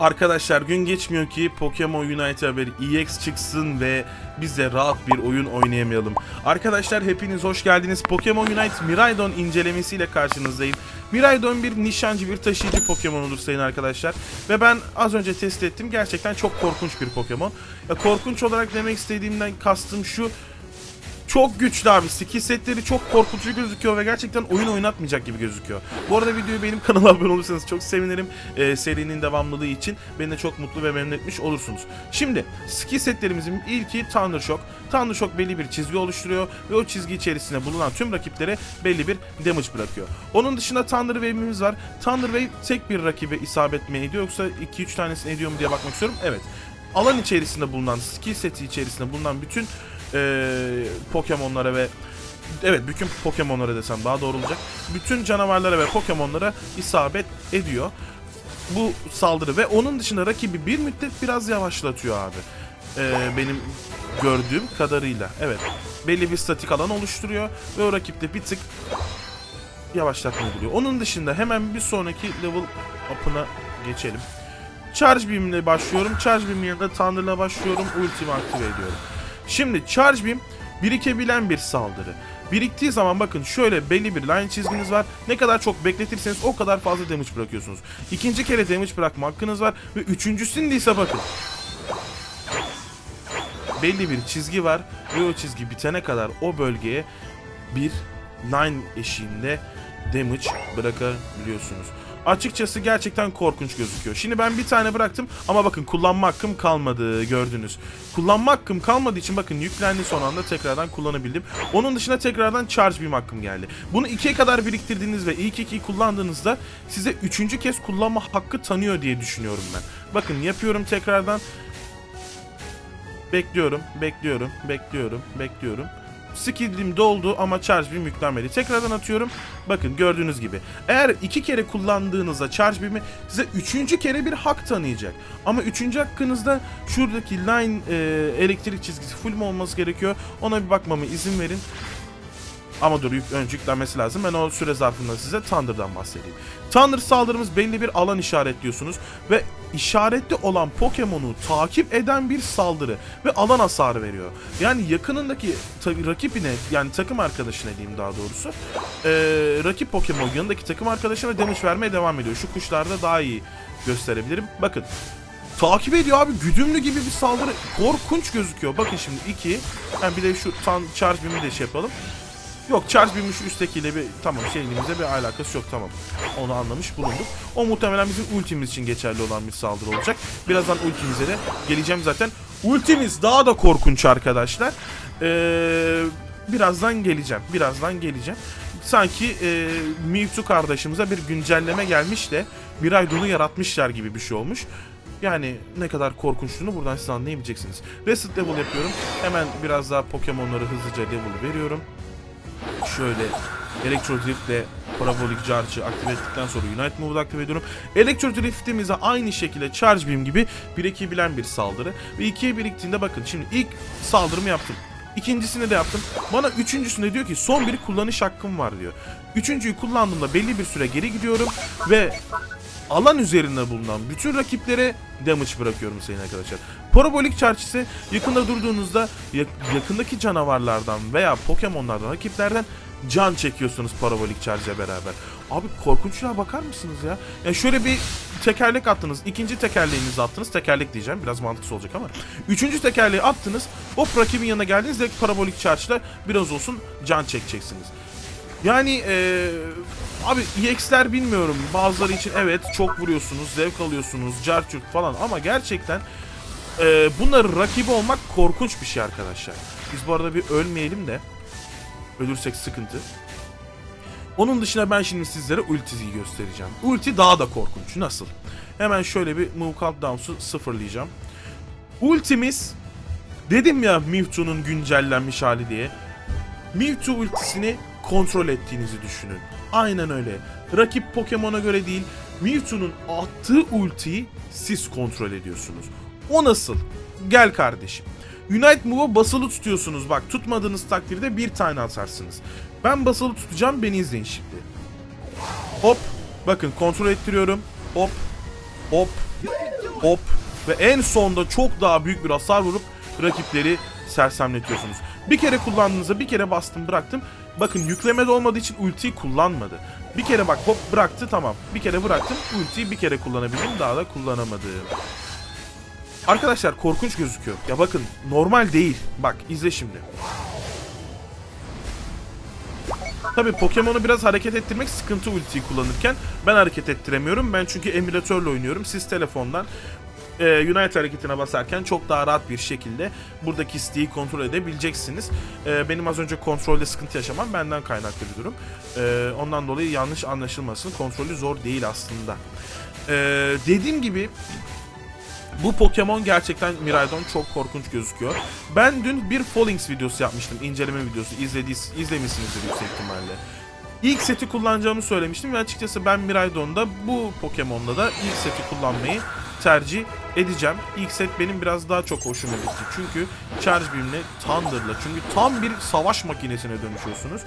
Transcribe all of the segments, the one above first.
Arkadaşlar gün geçmiyor ki Pokemon Unite haberi EX çıksın ve biz de rahat bir oyun oynayamayalım. Arkadaşlar hepiniz hoş geldiniz. Pokemon Unite Miraidon incelemesiyle karşınızdayım. Miraidon bir nişancı bir taşıyıcı Pokemon olur sayın arkadaşlar. Ve ben az önce test ettim. Gerçekten çok korkunç bir Pokemon. Ya korkunç olarak demek istediğimden kastım şu. Çok güçlü abi. Skill setleri çok korkutucu gözüküyor ve gerçekten oyun oynatmayacak gibi gözüküyor. Bu arada videoyu benim kanala abone olursanız çok sevinirim. Ee, serinin devamlılığı için beni de çok mutlu ve memnun etmiş olursunuz. Şimdi skill setlerimizin ilki Thunder Shock. Thunder Shock belli bir çizgi oluşturuyor ve o çizgi içerisinde bulunan tüm rakiplere belli bir damage bırakıyor. Onun dışında Thunder Wave'imiz var. Thunder Wave tek bir rakibe isabet mi ediyor yoksa 2-3 tanesini ediyor mu diye bakmak istiyorum. Evet. Alan içerisinde bulunan, skill seti içerisinde bulunan bütün eee Pokemon'lara ve evet bütün Pokemon'lara desem daha doğru olacak. Bütün canavarlara ve Pokemon'lara isabet ediyor. Bu saldırı ve onun dışında rakibi bir müddet biraz yavaşlatıyor abi. Eee, benim gördüğüm kadarıyla. Evet. Belli bir statik alan oluşturuyor ve o rakipte bir tık yavaşlatma uyguluyor. Onun dışında hemen bir sonraki level up'ına geçelim. Charge Beam ile başlıyorum. Charge Beam yanında Thunder'la başlıyorum. Ultimi aktive ediyorum. Şimdi Charge Beam birikebilen bir saldırı. Biriktiği zaman bakın şöyle belli bir line çizginiz var. Ne kadar çok bekletirseniz o kadar fazla damage bırakıyorsunuz. İkinci kere damage bırakma hakkınız var. Ve üçüncüsünde ise bakın. Belli bir çizgi var. Ve o çizgi bitene kadar o bölgeye bir line eşiğinde damage bırakabiliyorsunuz. Açıkçası gerçekten korkunç gözüküyor. Şimdi ben bir tane bıraktım ama bakın kullanma hakkım kalmadı gördünüz. Kullanma hakkım kalmadığı için bakın yüklendi son anda tekrardan kullanabildim. Onun dışında tekrardan charge beam hakkım geldi. Bunu ikiye kadar biriktirdiğiniz ve ilk ikiyi kullandığınızda size üçüncü kez kullanma hakkı tanıyor diye düşünüyorum ben. Bakın yapıyorum tekrardan. Bekliyorum, bekliyorum, bekliyorum, bekliyorum. Skill'im doldu ama charge beam yüklenmedi. Tekrardan atıyorum. Bakın gördüğünüz gibi. Eğer iki kere kullandığınızda charge beam'i size üçüncü kere bir hak tanıyacak. Ama üçüncü hakkınızda şuradaki line e, elektrik çizgisi full mu olması gerekiyor? Ona bir bakmama izin verin. Ama dur yük, önce yüklenmesi lazım. Ben o süre zarfında size Thunder'dan bahsedeyim. Thunder saldırımız belli bir alan işaretliyorsunuz ve işaretli olan Pokemon'u takip eden bir saldırı ve alan hasarı veriyor. Yani yakınındaki rakibine yani takım arkadaşına diyeyim daha doğrusu eee, rakip Pokemon yanındaki takım arkadaşına damage vermeye devam ediyor. Şu kuşlarda daha iyi gösterebilirim. Bakın takip ediyor abi güdümlü gibi bir saldırı korkunç gözüküyor. Bakın şimdi 2 yani bir de şu tan charge de şey yapalım. Yok charge beam'in şu üsttekiyle bir tamam şeyimizle bir alakası yok tamam. Onu anlamış bulunduk. O muhtemelen bizim ultimiz için geçerli olan bir saldırı olacak. Birazdan ultimize de geleceğim zaten. Ultimiz daha da korkunç arkadaşlar. Ee, birazdan geleceğim. Birazdan geleceğim. Sanki e, Mewtwo kardeşimize bir güncelleme gelmiş de bir ay dolu yaratmışlar gibi bir şey olmuş. Yani ne kadar korkunçluğunu buradan siz anlayabileceksiniz. Reset level yapıyorum. Hemen biraz daha Pokemon'ları hızlıca level veriyorum şöyle Electro Drift ile Parabolic Charge'ı aktive ettikten sonra Unite Move'u aktive ediyorum. Electro Drift'imize aynı şekilde Charge Beam gibi birekebilen bir saldırı. Ve ikiye biriktiğinde bakın şimdi ilk saldırımı yaptım. İkincisini de yaptım. Bana üçüncüsünde diyor ki son bir kullanış hakkım var diyor. Üçüncüyü kullandığımda belli bir süre geri gidiyorum ve alan üzerinde bulunan bütün rakiplere damage bırakıyorum sayın arkadaşlar. Parabolic Charge ise yakında durduğunuzda yak- yakındaki canavarlardan veya Pokemon'lardan, rakiplerden can çekiyorsunuz Parabolic Charge'e beraber. Abi korkunçluğa bakar mısınız ya? Ya şöyle bir tekerlek attınız, ikinci tekerleğinizi attınız, tekerlek diyeceğim biraz mantıksız olacak ama. Üçüncü tekerleği attınız, hop rakibin yanına geldiniz ve Parabolic Charge'la biraz olsun can çekeceksiniz. Yani eee abi EX'ler bilmiyorum. Bazıları için evet çok vuruyorsunuz, zevk alıyorsunuz, carçurt falan ama gerçekten eee bunların rakibi olmak korkunç bir şey arkadaşlar. Biz bu arada bir ölmeyelim de ölürsek sıkıntı. Onun dışında ben şimdi sizlere ultiyi göstereceğim. Ulti daha da korkunç. Nasıl? Hemen şöyle bir move countdown'u sıfırlayacağım. Ultimiz dedim ya Mewtwo'nun güncellenmiş hali diye. Mewtwo ultisini kontrol ettiğinizi düşünün. Aynen öyle. Rakip Pokemon'a göre değil, Mewtwo'nun attığı ultiyi siz kontrol ediyorsunuz. O nasıl? Gel kardeşim. Unite Move'a basılı tutuyorsunuz. Bak tutmadığınız takdirde bir tane atarsınız. Ben basılı tutacağım beni izleyin şimdi. Hop. Bakın kontrol ettiriyorum. Hop. Hop. hop ve en sonda çok daha büyük bir hasar vurup rakipleri sersemletiyorsunuz. Bir kere kullandığınızda bir kere bastım bıraktım. Bakın yüklemede olmadığı için ultiyi kullanmadı. Bir kere bak hop bıraktı tamam. Bir kere bıraktım ultiyi bir kere kullanabildim daha da kullanamadım. Arkadaşlar korkunç gözüküyor. Ya bakın normal değil. Bak izle şimdi. Tabi Pokemon'u biraz hareket ettirmek sıkıntı ultiyi kullanırken. Ben hareket ettiremiyorum. Ben çünkü emülatörle oynuyorum. Siz telefondan e, Unite hareketine basarken çok daha rahat bir şekilde buradaki isteği kontrol edebileceksiniz. E, benim az önce kontrolde sıkıntı yaşamam benden kaynaklı bir durum. E, ondan dolayı yanlış anlaşılmasın. Kontrolü zor değil aslında. E, dediğim gibi bu Pokemon gerçekten Miraidon çok korkunç gözüküyor. Ben dün bir Fallings videosu yapmıştım. inceleme videosu. İzlediyiz, izlemişsinizdir yüksek ihtimalle. İlk seti kullanacağımı söylemiştim ve açıkçası ben Miraidon'da bu Pokemon'da da ilk seti kullanmayı tercih edeceğim. İlk set benim biraz daha çok hoşuma gitti. Çünkü Charge Beam'le Thunder'la çünkü tam bir savaş makinesine dönüşüyorsunuz.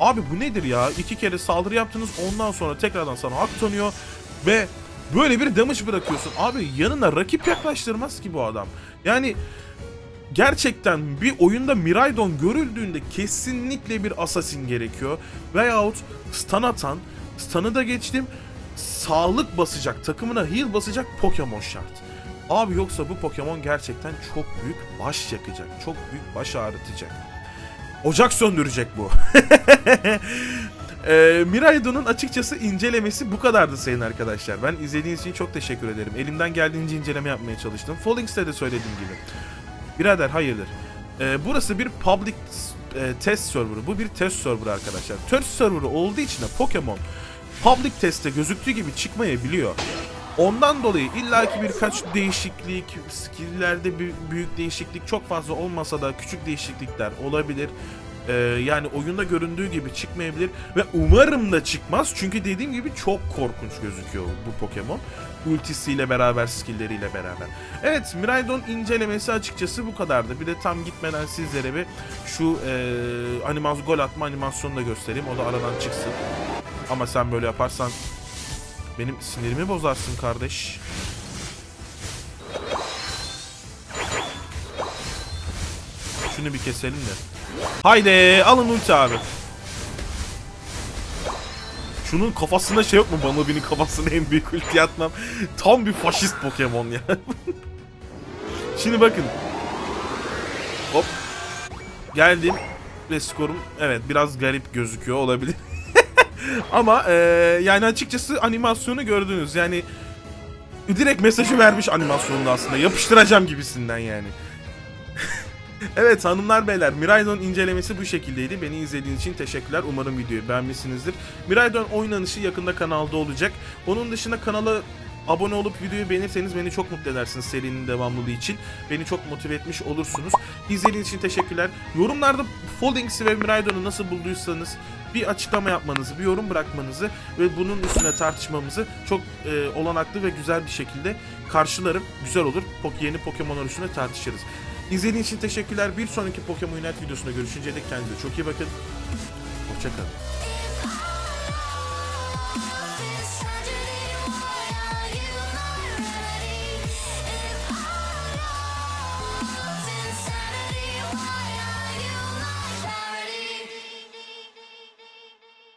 Abi bu nedir ya? İki kere saldırı yaptınız ondan sonra tekrardan sana hak tanıyor ve böyle bir damage bırakıyorsun. Abi yanına rakip yaklaştırmaz ki bu adam. Yani gerçekten bir oyunda Miraidon görüldüğünde kesinlikle bir assassin gerekiyor. Veyahut stun atan, stun'ı da geçtim, sağlık basacak, takımına heal basacak Pokemon şart. Abi yoksa bu Pokemon gerçekten çok büyük baş yakacak, çok büyük baş ağrıtacak. Ocak söndürecek bu. Ee, Miraidon'un açıkçası incelemesi bu kadardı sayın arkadaşlar. Ben izlediğiniz için çok teşekkür ederim. Elimden geldiğince inceleme yapmaya çalıştım. Fallings'te de söylediğim gibi. Birader hayırdır. Ee, burası bir public e, test serverı. Bu bir test serverı arkadaşlar. Test serverı olduğu için de Pokemon public testte gözüktüğü gibi çıkmayabiliyor. Ondan dolayı illaki birkaç değişiklik, skill'lerde büyük değişiklik çok fazla olmasa da küçük değişiklikler olabilir. Ee, yani oyunda göründüğü gibi çıkmayabilir ve umarım da çıkmaz çünkü dediğim gibi çok korkunç gözüküyor bu Pokemon. Ultisiyle beraber, skill'leriyle beraber. Evet, Miraidon incelemesi açıkçası bu kadardı. Bir de tam gitmeden sizlere bir şu e, animasyon gol atma animasyonunu da göstereyim. O da aradan çıksın. Ama sen böyle yaparsan benim sinirimi bozarsın kardeş. Şunu bir keselim de. Haydi alın ulti abi. Şunun kafasında şey yok mu? Bumblebee'nin kafasına en büyük ulti atmam. Tam bir faşist Pokemon ya. Şimdi bakın. Hop. Geldim. Ve skorum evet biraz garip gözüküyor olabilir. Ama eee, yani açıkçası animasyonu gördünüz. Yani direkt mesajı vermiş animasyonunda aslında. Yapıştıracağım gibisinden yani. Evet hanımlar beyler Miraidon incelemesi bu şekildeydi. Beni izlediğiniz için teşekkürler. Umarım videoyu beğenmişsinizdir. Miraidon oynanışı yakında kanalda olacak. Onun dışında kanala abone olup videoyu beğenirseniz beni çok mutlu edersiniz serinin devamlılığı için. Beni çok motive etmiş olursunuz. İzlediğiniz için teşekkürler. Yorumlarda Foldings'i ve Miraidon'u nasıl bulduysanız bir açıklama yapmanızı, bir yorum bırakmanızı ve bunun üstüne tartışmamızı çok e, olanaklı ve güzel bir şekilde karşılarım. Güzel olur. Yeni Pokemon'lar üstüne tartışırız. İzlediğiniz için teşekkürler. Bir sonraki Pokemon Unite videosunda görüşünceye dek kendinize çok iyi bakın. Hoşçakalın.